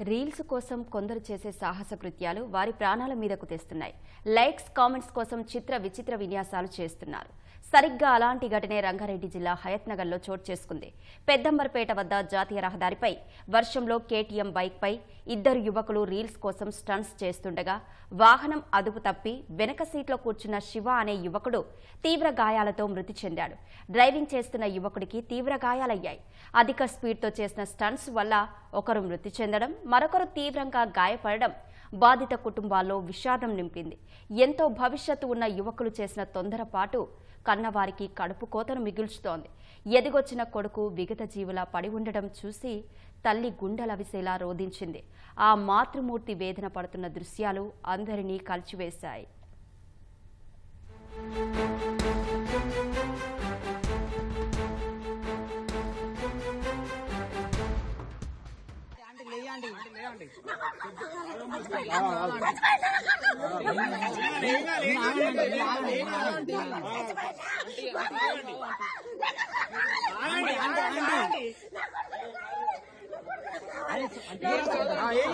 Reels కోసం కొందరు చేసే సాహస కృత్యాలు వారి ప్రాణాల మీదకు తెస్తున్నాయి. లైక్స్ కామెంట్స్ కోసం చిత్ర విచిత్ర విన్యాసాలు చేస్తున్నారు. సరిగ్గా అలాంటి ఘటనే రంగారెడ్డి జిల్లా హయత్నగర్లో చోటు చేసుకుంది. పెద్దంబర్పేట వద్ద జాతీయ రహదారిపై వర్షంలో కేటీఎం బైక్పై ఇద్దరు యువకులు రీల్స్ కోసం స్టంట్స్ చేస్తుండగా వాహనం అదుపు తప్పి వెనక సీట్లో కూర్చున్న శివ అనే యువకుడు తీవ్ర గాయాలతో మృతి చెందాడు. డ్రైవింగ్ చేస్తున్న యువకుడికి తీవ్ర గాయాలయ్యాయి. అధిక స్పీడ్తో చేసిన స్టంట్స్ వల్ల ఒకరు మృతి చెందడం మరొకరు తీవ్రంగా గాయపడడం బాధిత కుటుంబాల్లో విషాదం నింపింది. ఎంతో భవిష్యత్తు ఉన్న యువకులు చేసిన తొందరపాటు కన్నవారికి కడుపు కోతను మిగుల్చుతోంది. ఎదిగొచ్చిన కొడుకు విగత జీవులా పడి ఉండడం చూసి తల్లి గుండెలవిసేలా రోధించింది. ఆ మాతృమూర్తి వేదన పడుతున్న దృశ్యాలు అందరినీ కలిచివేశాయి.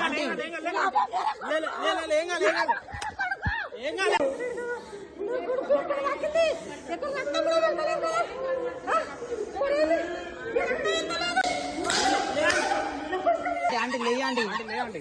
ఆంటీ లేయండి. ఆంటీ లేయండి.